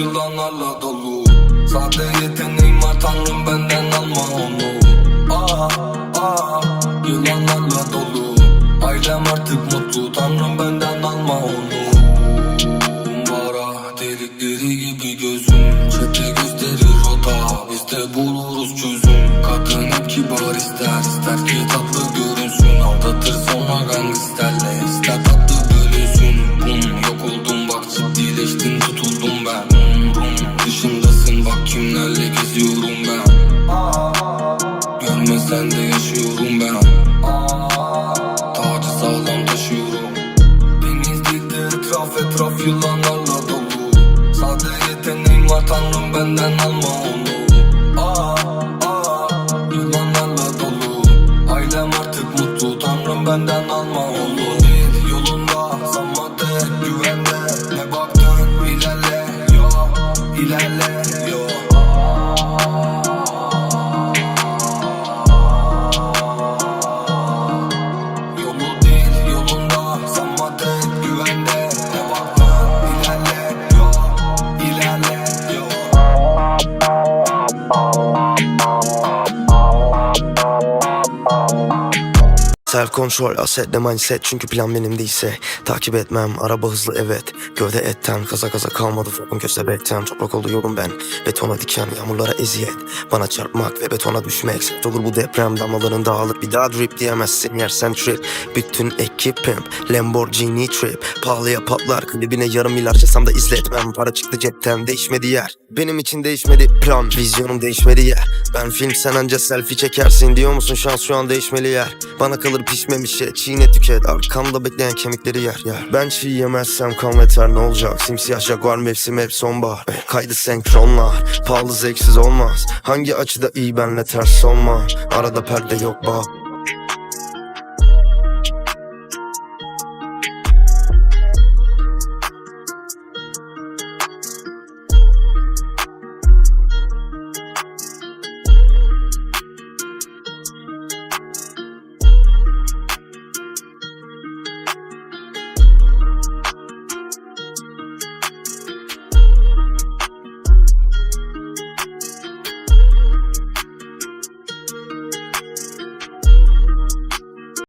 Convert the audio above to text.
yılanlarla dolu. Sade yeteneğim var tanrım benden alma onu. Aa, aa, yılanlarla dolu. Ailem artık mutlu tanrım benden alma onu. Bara delikleri gibi gözüm. Çete gösterir rota Biz de buluruz çözüm. Kadın hep kibar ister ister ki tatlı etraf yılanlarla dolu. Sade yeteneğim var tanrım benden alma onu Self kontrol, asetle mindset. Çünkü plan benim değilse Takip etmem, araba hızlı evet. Gövde etten, kaza kaza kalmadı. Fokum köstebekten, toprak oldu yolum ben. Betona diken, yağmurlara eziyet. Bana çarpmak ve betona düşmek. Sert olur bu deprem, damlaların dağılır Bir daha drip diyemezsin. Yersen trip. Bütün ekipim, Lamborghini trip. Pahalıya patlar, klibine yarım yıl harcasam da izletmem. Para çıktı cepten, değişmedi yer. Benim için değişmedi plan, vizyonum değişmedi yer. Ben film sen anca selfie çekersin Diyor musun? Şans şu an değişmeli yer. Bana kalır pişmemiş şey Çiğne tüket. Arkamda bekleyen kemikleri yer, yer. Ben çiğ yemezsem kan veter ne olacak? Simsiyah jaguar mevsim hep sonbahar. Kaydı senkronlar Pahalı zevksiz olmaz. Hangi açıda iyi benle ters olma. Arada perde yok bak